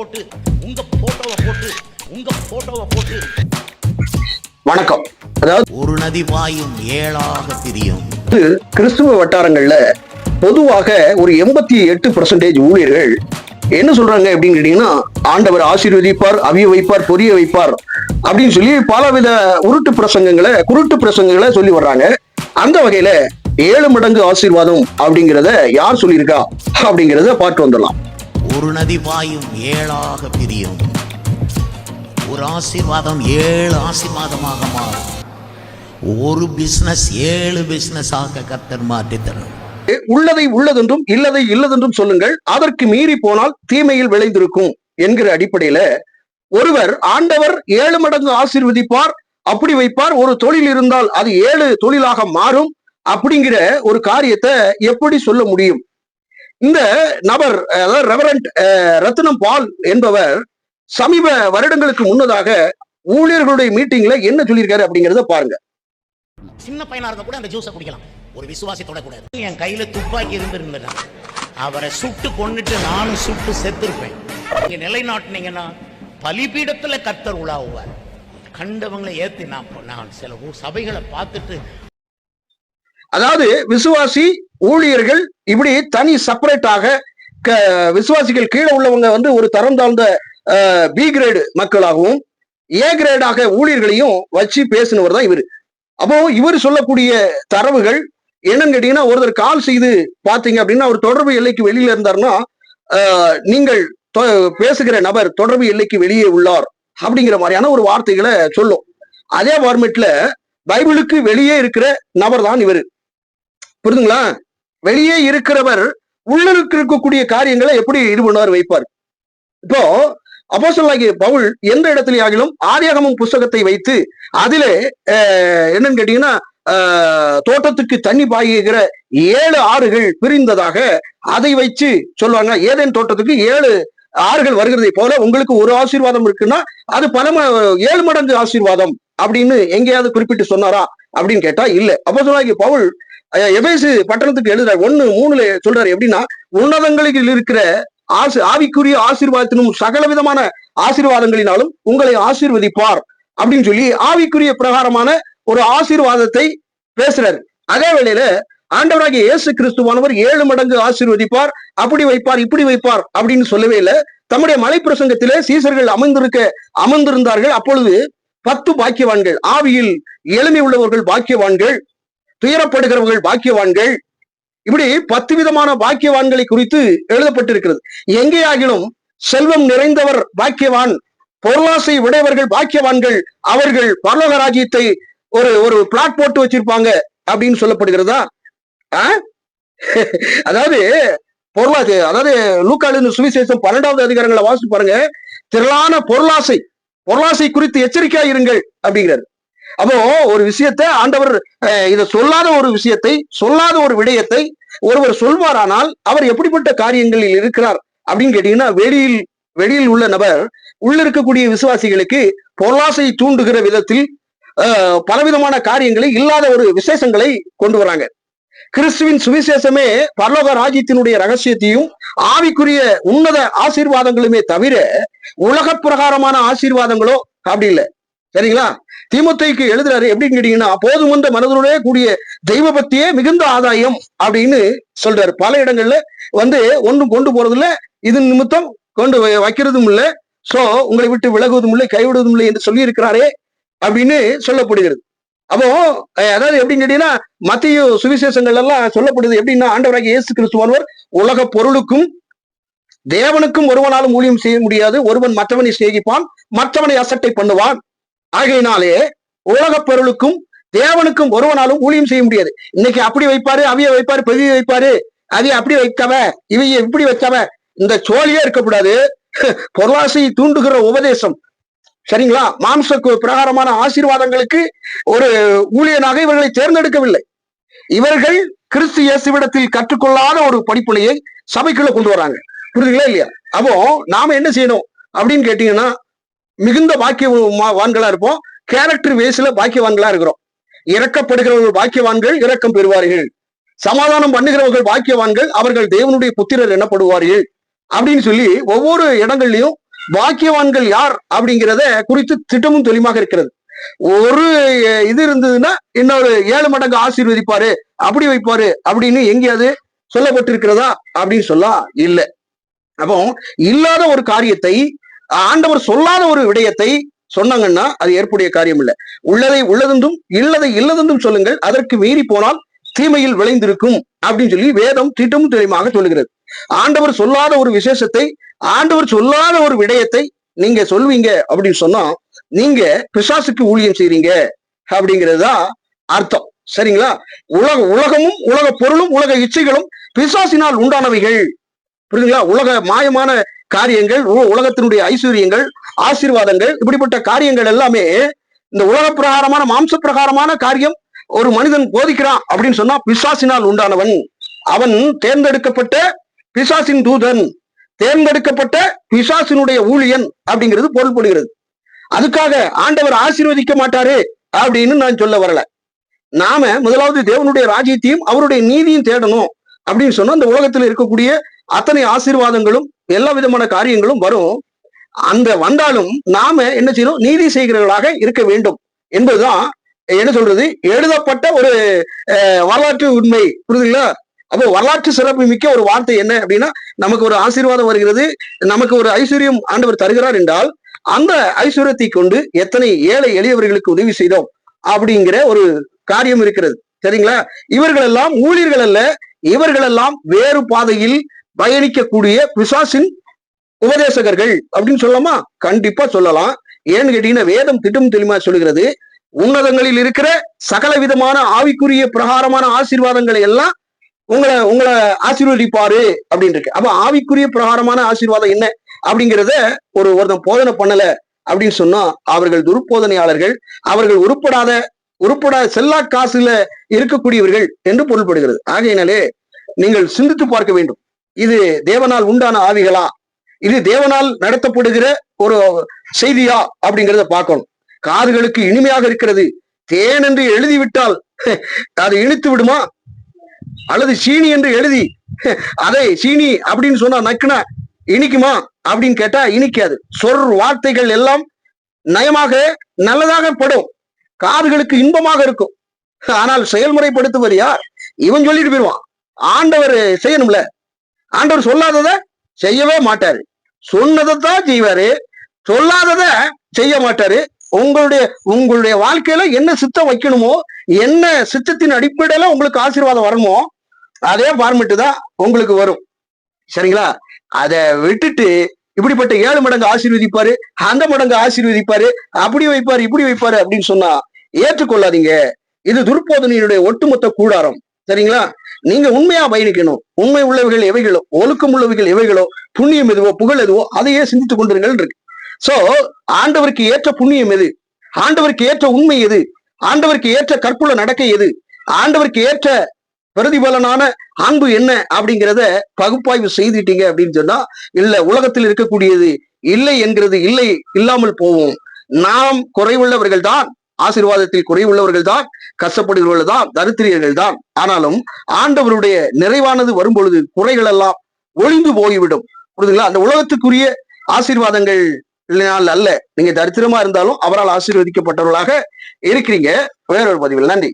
போட்டு உங்க போட்டோவை போட்டு உங்க போட்டோவை போட்டு. வணக்கம். அதாவது ஒரு நதி பாயும் ஏழாக பிரியும். கிறிஸ்துவ வட்டாரங்கள்ல பொதுவாக ஒரு எண்பத்தி எட்டு பர்சன்டேஜ் ஊழியர்கள் என்ன சொல்றாங்க அப்படின்னு கேட்டீங்கன்னா ஆண்டவர் ஆசீர்வதிப்பார் அவிய வைப்பார் பொரிய வைப்பார் அப்படின்னு சொல்லி பலவித உருட்டு பிரசங்கங்களை குருட்டு பிரசங்கங்களை சொல்லி வர்றாங்க. அந்த வகையில ஏழு மடங்கு ஆசீர்வாதம் அப்படிங்கிறத யார் சொல்லியிருக்கா அப்படிங்கிறத பார்த்து வந்துடலாம். ஒரு நதி பாயும் ஏழாக பிரியும். ஒரு ஆசீர்வாதம் ஏழு ஆசீர்வாதமாக மாறும். ஒரு பிசினஸ் ஏழு பிசினஸ் ஆக கத்தர் மாற்றி தரும் உள்ளதை உள்ளதென்றும் இல்லதை இல்லதென்றும் சொல்லுங்கள். அதற்கு மீறி போனால் தீமையில் விளைந்திருக்கும் என்கிற அடிப்படையில ஒருவர் ஆண்டவர் ஏழு மடங்கு ஆசீர்வதிப்பார் அப்படி வைப்பார் ஒரு தொழில் இருந்தால் அது ஏழு தொழிலாக மாறும் அப்படிங்கிற ஒரு காரியத்தை எப்படி சொல்ல முடியும்? இந்த நபர் அதாவது ரெவரண்ட் ரத்னம் பால் என்பவர் சமீப வருடங்களுக்கு முன்னதாக ஊழியர்களுடைய மீட்டிங்ல என்ன சொல்லியிருக்காரு அப்படிங்கறத பாருங்க. சின்ன பையனா இருந்தா கூட அந்த ஜூஸை குடிக்கலாம். ஒரு விசுவாசி தொடக்கூடாது என் கையில துப்பாக்கி இருந்திருந்தா அவரை சுட்டு கொன்னுட்டு நானும் சுட்டு செத்துருப்பேன். நீங்க நிலைநாட்டினீங்கன்னா பலிபீடத்துல கத்தர் உலாவுவார். கண்டவங்களை ஏத்தி நான் நான் சில சபைகளை பார்த்துட்டு அதாவது விசுவாசி ஊழியர்கள் இப்படி தனி செப்பரேட்டாக விசுவாசிகள் கீழே உள்ளவங்க வந்து ஒரு தரம் தாழ்ந்த பி கிரேடு மக்களாகவும் ஏ கிரேடாக ஊழியர்களையும் வச்சு பேசினவர் தான் இவர். அப்போ இவர் சொல்லக்கூடிய தரவுகள் என்னன்னு கேட்டீங்கன்னா ஒருத்தர் கால் செய்து பாத்தீங்க அப்படின்னா அவர் தொடர்பு எல்லைக்கு வெளியில இருந்தாருன்னா நீங்கள் தொ- பேசுகிற நபர் தொடர்பு எல்லைக்கு வெளியே உள்ளார் அப்படிங்கிற மாதிரியான ஒரு வார்த்தைகளை சொல்லும். அதே ஃபார்மேட்ல பைபிளுக்கு வெளியே இருக்கிற நபர் தான் இவர். புரிதுங்களா? வெளியே இருக்கிறவர் உள்ளிருக்கு இருக்கக்கூடிய காரியங்களை எப்படி இது பண்ணுவார் வைப்பார்? இப்போ அப்போஸ்தலனாகிய பவுல் எந்த இடத்துல ஆகிலும் ஆரியாகமும் புஸ்தகத்தை வைத்து அதிலே என்னன்னு கேட்டீங்கன்னா தோட்டத்துக்கு தண்ணி பாய்கிற ஏழு ஆறுகள் பிரிந்ததாக அதை வச்சு சொல்லுவாங்க. ஏதேன் தோட்டத்துக்கு ஏழு ஆறுகள் வருகிறதை போல உங்களுக்கு ஒரு ஆசீர்வாதம் இருக்குன்னா அது பல ம- ஏழு மடங்கு ஆசீர்வாதம் அப்படின்னு எங்கேயாவது குறிப்பிட்டு சொன்னாரா அப்படின்னு கேட்டா இல்ல. அப்போ பவுல் எபேசு பட்டணத்துக்கு எழுதுறாரு. ஒண்ணு மூணுல சொல்றாரு. எப்படின்னா உன்னதங்களில் இருக்கிற ஆசு ஆவிக்குரிய ஆசீர்வாதத்தினும் சகல விதமான ஆசீர்வாதங்களினாலும் உங்களை ஆசீர்வதிப்பார் அப்படின்னு சொல்லி ஆவிக்குரிய பிரகாரமான ஒரு ஆசீர்வாதத்தை பேசுறாரு. அதே வேளையில ஆண்டவராகிய இயேசு கிறிஸ்துவானவர் ஏழு மடங்கு ஆசீர்வதிப்பார். அப்படி வைப்பார் இப்படி வைப்பார் அப்படின்னு சொல்லவே இல்லை. தம்முடைய மலை பிரசங்கத்திலே சீசர்கள் அமர்ந்திருக்க அமர்ந்திருந்தார்கள். அப்பொழுது பத்து பாக்கியவான்கள் ஆவியில் எளிமை உள்ளவர்கள் பாக்கியவான்கள். துயரப்படுகிறவர்கள் பாக்கியவான்கள். இப்படி பத்து விதமான பாக்கியவான்களை குறித்து எழுதப்பட்டிருக்கிறது. எங்கே ஆகிலும் செல்வம் நிறைந்தவர் பாக்கியவான் பொருளாசை உடையவர்கள் பாக்கியவான்கள் அவர்கள் பரலோக ராஜ்யத்தை ஒரு ஒரு பிளாட் போட்டு வச்சிருப்பாங்க அப்படின்னு சொல்லப்படுகிறதா? அதாவது பொருளாசை அதாவது லூக்காளின் சுவிசேஷம் பன்னெண்டாவது அதிகாரங்களை வாசித்து பாருங்க. திரளான பொருளாசை பொருளாசை குறித்து எச்சரிக்கையா இருங்கள் அப்படிங்கிறார். அப்போ ஒரு விஷயத்தை ஆண்டவர் அஹ், இதை சொல்லாத ஒரு விஷயத்தை சொல்லாத ஒரு விடயத்தை ஒருவர் சொல்வாரானால் அவர் எப்படிப்பட்ட காரியங்களில் இருக்கிறார் அப்படின்னு கேட்டீங்கன்னா வெளியில் வெளியில் உள்ள நபர் உள்ள இருக்கக்கூடிய விசுவாசிகளுக்கு பொருளாசை தூண்டுகிற விதத்தில் பலவிதமான காரியங்களை இல்லாத ஒரு விசேஷங்களை கொண்டு வராங்க. கிறிஸ்துவின் சுவிசேஷமே பரலோக ராஜ்யத்தினுடைய ரகசியத்தையும் ஆவிக்குரிய உன்னத ஆசீர்வாதங்களுமே தவிர உலக பிரகாரமான ஆசீர்வாதங்களோ அப்படி இல்லை. சரிங்களா? திமுத்தைக்கு எழுதுறாரு. எப்படின்னு கேட்டீங்கன்னா போதுமன்ற மனதோடே கூடிய தெய்வ பக்தியே மிகுந்த ஆதாயம் அப்படின்னு சொல்றாரு. பல இடங்கள்ல வந்து ஒன்றும் கொண்டு போறதில்ல. இது நிமித்தம் கொண்டு வைக்கிறதும் இல்லை. சோ உங்களை விட்டு விலகுவதும் இல்லை கைவிடுவதும் இல்லை என்று சொல்லி இருக்கிறாரே அப்படின்னு சொல்லப்படுகிறது. அப்போ அதாவது எப்படின்னு கேட்டீங்கன்னா மத்திய சுவிசேஷங்கள் எல்லாம் சொல்லப்படுது எப்படின்னா ஆண்டவராக இயேசு கிறிஸ்துவானவர் உலக பொருளுக்கும் தேவனுக்கும் ஒருவனாலும் ஊழியம் செய்ய முடியாது. ஒருவன் மற்றவனை சேகிப்பான் மற்றவனை அசட்டை பண்ணுவான். ஆகையினாலே உலகப் பொருளுக்கும் தேவனுக்கும் ஒருவனாலும் ஊழியம் செய்ய முடியாது. இன்னைக்கு அப்படி வைப்பாரு அவிய வைப்பாரு பெரிய வைப்பாரு அவிய அப்படி வைக்கவ இவைய இப்படி வைக்கவ இந்த சோழியே இருக்கக்கூடாது. பொருளாசையை தூண்டுகிற உபதேசம். சரிங்களா? மாம்ச கு- பிரகாரமான ஆசீர்வாதங்களுக்கு ஒரு ஊழியனாக இவர்களை தேர்ந்தெடுக்கவில்லை. இவர்கள் கிறிஸ்து இயேசுவிடத்தில் கற்றுக்கொள்ளாத ஒரு படிப்புனையை சபைக்குள்ள கொண்டு வராங்க. புரியுதுங்களா இல்லையா? அப்போ நாம என்ன செய்யணும் அப்படின்னு கேட்டீங்கன்னா மிகுந்த பாக்கியவான்களா இருப்போம். கேரக்டர் வேஸ்ல பாக்கியவான்களா இருக்கிறோம். இறக்கப்படுகிறவர்கள் பாக்கியவான்கள் இரக்கம் பெறுவார்கள். சமாதானம் பண்ணுகிறவர்கள் பாக்கியவான்கள் அவர்கள் தேவனுடைய புத்திரர் எனப்படுவார்கள். அப்படின்னு சொல்லி ஒவ்வொரு இடங்கள்லயும் பாக்கியவான்கள் யார் அப்படிங்கிறத குறித்து திட்டமும் தெளிவாக இருக்கிறது. ஒரு இது இருந்ததுன்னா இன்னொரு ஏழு மடங்கு ஆசீர்வதிப்பாரு அப்படி வைப்பாரு அப்படின்னு எங்கேயாவது சொல்லப்பட்டிருக்கிறதா அப்படின்னு சொல்லா இல்லை. அப்போ இல்லாத ஒரு காரியத்தை ஆண்டவர் சொல்லாத ஒரு விடயத்தை சொன்னாங்கன்னா அது ஏற்புடைய காரியம் இல்லை உள்ளதை உள்ளதென்றும் இல்லதை இல்லதென்றும் சொல்லுங்கள் அதற்கு மீறி போனால் தீமையில் விளைந்திருக்கும் அப்படின்னு சொல்லி வேதம் திட்டமும் தெளிவாக சொல்லுகிறது. ஆண்டவர் சொல்லாத ஒரு விசேஷத்தை ஆண்டவர் சொல்லாத ஒரு விடயத்தை நீங்க சொல்வீங்க அப்படின்னு சொன்னா நீங்க பிசாசுக்கு ஊழியம் செய்றீங்க அப்படிங்கிறது தான் அர்த்தம். சரிங்களா? உலக உலகமும் உலக பொருளும் உலக இச்சைகளும் பிசாசினால் உண்டானவைகள். புரியுதுங்களா? உலக மாயமான காரியங்கள் உ- உலகத்தினுடைய ஐஸ்வர்யங்கள் ஆசீர்வாதங்கள் இப்படிப்பட்ட காரியங்கள் எல்லாமே இந்த உலக பிரகாரமான மாம்ச பிரகாரமான காரியம் ஒரு மனிதன் போதிக்கிறான் அப்படின்னு சொன்னா பிசாசினால் உண்டானவன். அவன் தேர்ந்தெடுக்கப்பட்ட பிசாசின் தூதன் தேர்ந்தெடுக்கப்பட்ட பிசாசினுடைய ஊழியன் அப்படிங்கிறது பொருள்படுகிறது. அதுக்காக ஆண்டவர் ஆசீர்வதிக்க மாட்டாரு அப்படின்னு நான் சொல்ல வரல. நாம முதலாவது தேவனுடைய ராஜ்யத்தையும் அவருடைய நீதியும் தேடணும் அப்படின்னு சொன்னா இந்த உலகத்தில் இருக்கக்கூடிய அத்தனை ஆசீர்வாதங்களும் எல்லா விதமான காரியங்களும் வரும். அந்த வந்தாலும் நாம என்ன செய்யணும்? நீதி செய்கிறவர்களாக இருக்க வேண்டும். என்பதுதான் என்ன சொல்றது? எழுதப்பட்ட ஒரு வரலாற்று உண்மை. புரியுதுங்களா? அப்போ வரலாற்று சிறப்பு மிக்க ஒரு வார்த்தை என்ன அப்படின்னா நமக்கு ஒரு ஆசீர்வாதம் வருகிறது. நமக்கு ஒரு ஐஸ்வர்யம் ஆண்டவர் தருகிறார் என்றால் அந்த ஐஸ்வர்யத்தை கொண்டு எத்தனை ஏழை எளியவர்களுக்கு உதவி செய்தோம் அப்படிங்கிற ஒரு காரியம் இருக்கிறது. சரிங்களா? இவர்கள் எல்லாம் ஊழியர்கள் அல்ல இவர்கள் எல்லாம் வேறு பாதையில் பயணிக்கக்கூடிய பிசாசின் உபதேசகர்கள் அப்படின்னு சொல்லலாமா? கண்டிப்பா சொல்லலாம். ஏன்னு கேட்டீங்கன்னா வேதம் திட்டம் தெளிமா சொல்லுகிறது உன்னதங்களில் இருக்கிற சகல விதமான ஆவிக்குரிய பிரகாரமான ஆசீர்வாதங்களை எல்லாம் உங்களை உங்களை ஆசீர்வதிப்பாரு அப்படின்னு இருக்கு. அப்ப ஆவிக்குரிய பிரகாரமான ஆசீர்வாதம் என்ன? அப்படிங்கிறத ஒரு ஒருத்தன் போதனை பண்ணல அப்படின்னு சொன்னா அவர்கள் துருப்போதனையாளர்கள் அவர்கள் உருப்படாத உருப்படாத செல்லா காசுல இருக்கக்கூடியவர்கள் என்று பொருள்படுகிறது. ஆகையினாலே நீங்கள் சிந்தித்து பார்க்க வேண்டும். இது தேவனால் உண்டான ஆவிகளா? இது தேவனால் நடத்தப்படுகிற ஒரு செய்தியா? அப்படிங்கிறத பார்க்கணும். காதுகளுக்கு இனிமையாக இருக்கிறது. தேன் என்று எழுதிவிட்டால் அது இனித்து விடுமா? அல்லது சீனி என்று எழுதி அதை சீனி அப்படின்னு சொன்னா நக்குனா இனிக்குமா? அப்படின்னு கேட்டா இனிக்காது. சொர் வார்த்தைகள் எல்லாம் நயமாக நல்லதாக படும். காதுகளுக்கு இன்பமாக இருக்கும். ஆனால் செயல்முறைப்படுத்துவது யார்? இவன் சொல்லிட்டு போயிடுவான் ஆண்டவர் செய்யணும்ல. ஆண்டவர் சொல்லாதத செய்யவே மாட்டாரு. சொன்னதைத்தான் செய்வாரு. சொல்லாதத செய்ய மாட்டாரு. உங்களுடைய உங்களுடைய வாழ்க்கையில என்ன சித்தம் வைக்கணுமோ என்ன சித்தத்தின் அடிப்படையில உங்களுக்கு ஆசீர்வாதம் வரணுமோ அதே ஃபார்மெட்டு தான் உங்களுக்கு வரும். சரிங்களா? அதை விட்டுட்டு இப்படிப்பட்ட ஏழு மடங்கு ஆசீர்வதிப்பாரு அந்த மடங்கு ஆசீர்வதிப்பாரு அப்படி வைப்பாரு இப்படி வைப்பாரு அப்படின்னு சொன்னா ஏற்றுக்கொள்ளாதீங்க. இது துர்போதனையினுடைய ஒட்டுமொத்த கூடாரம். சரிங்களா? நீங்க உண்மையா பயணிக்கணும். உண்மை உள்ளவைகள் எவைகளோ ஒழுக்கம் உள்ளவைகள் எவைகளோ புண்ணியம் எதுவோ புகழ் எதுவோ அதையே சிந்தித்துக் கொண்டிருங்கள் இருக்கு. சோ ஆண்டவருக்கு ஏற்ற புண்ணியம் எது? ஆண்டவருக்கு ஏற்ற உண்மை எது? ஆண்டவருக்கு ஏற்ற கற்புல நடக்கை எது? ஆண்டவருக்கு ஏற்ற பிரதிபலனான அன்பு என்ன அப்படிங்கிறத பகுப்பாய்வு செய்துட்டீங்க அப்படின்னு சொன்னா இல்ல உலகத்தில் இருக்கக்கூடியது இல்லை என்கிறது இல்லை இல்லாமல் போவோம். நாம் குறைவுள்ளவர்கள் தான் ஆசீர்வாதத்தில் குறைவுள்ளவர்கள் தான் கஷ்டப்படுகிறவர்கள் தான் தரித்திரியர்கள் தான் ஆனாலும் ஆண்டவருடைய நிறைவானது வரும் பொழுது குறைகள் எல்லாம் ஒளிந்து போய்விடும். புரியுதுங்களா? அந்த உலகத்துக்குரிய ஆசீர்வாதங்கள் அல்ல. நீங்க தரித்திரமா இருந்தாலும் அவரால் ஆசீர்வதிக்கப்பட்டவர்களாக இருக்கிறீங்க. வேறொரு பதிவில். நன்றி.